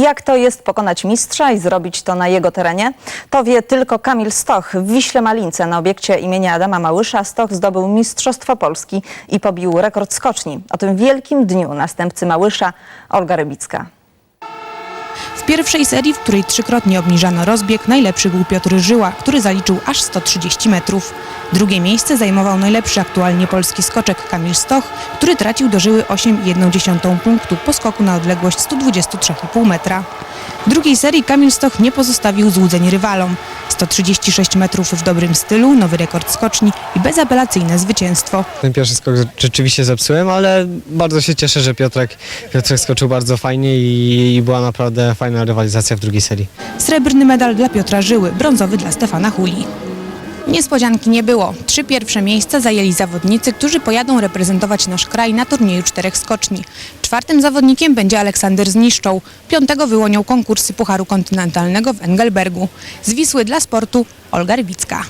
Jak to jest pokonać mistrza i zrobić to na jego terenie? To wie tylko Kamil Stoch. W Wiśle Malince na obiekcie imienia Adama Małysza Stoch zdobył Mistrzostwo Polski i pobił rekord skoczni. O tym wielkim dniu następcy Małysza Olga Rybicka. W pierwszej serii, w której trzykrotnie obniżano rozbieg, najlepszy był Piotr Żyła, który zaliczył aż 130 metrów. Drugie miejsce zajmował najlepszy aktualnie polski skoczek Kamil Stoch, który tracił do Żyły 8,1 punktu po skoku na odległość 123,5 metra. W drugiej serii Kamil Stoch nie pozostawił złudzeń rywalom. 136 metrów w dobrym stylu, nowy rekord skoczni i bezapelacyjne zwycięstwo. Ten pierwszy skok rzeczywiście zepsułem, ale bardzo się cieszę, że Piotrek, Piotrek skoczył bardzo fajnie i, i była naprawdę fajna rywalizacja w drugiej serii. Srebrny medal dla Piotra Żyły, brązowy dla Stefana Huli. Niespodzianki nie było. Trzy pierwsze miejsca zajęli zawodnicy, którzy pojadą reprezentować nasz kraj na turnieju czterech skoczni. Czwartym zawodnikiem będzie Aleksander Zniszczą. Piątego wyłonią konkursy Pucharu Kontynentalnego w Engelbergu. Z Wisły dla sportu Olga Rybicka.